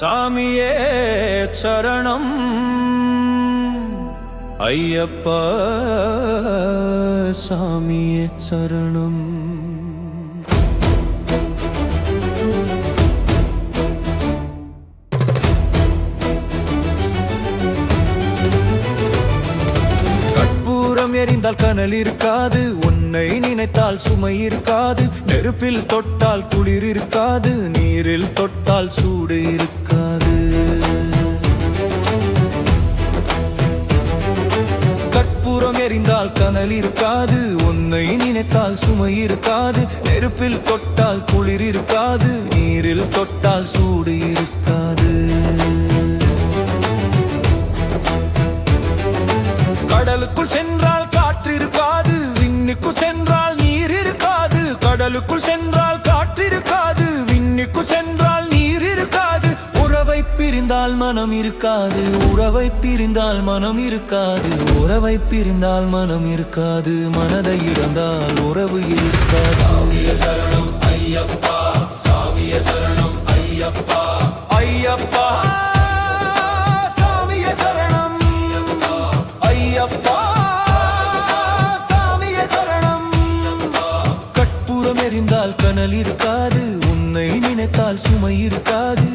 சாமியே சரணம். ஐயப்பா சாமியே சரணம். கற்பூரம் எரிந்தால் கனல் இருக்காது உன்னை நினைத்தால் சுமை இருக்காது. நெருப்பில் தொட்டால் குளிர் இருக்காது. நீரில் தொட்டால் சூடு இருக்காது. கற்பூரம் எரிந்தால் கனல் இருக்காது. உன்னை நினைத்தால் சுமை இருக்காது. நெருப்பில் தொட்டால் குளிர் இருக்காது. நீரில் தொட்டால் சூடு கடலுக்குள் சென்றால் காற்று இருக்காது விண்ணுக்குள் சென்றால் நீர் இருக்காது உறவை பிரிந்தால் மனம் இருக்காது உறவை பிரிந்தால் மனம் இருக்காது. உறவை பிரிந்தால் மனம் இருக்காது மனதை இழந்தால் உறவு இருக்காது. சரணம் ஐயப்பா சாமிய சரணம் ஐயப்பா. கனல் இருக்காது உன்னை நினைத்தால் சுமை இருக்காது.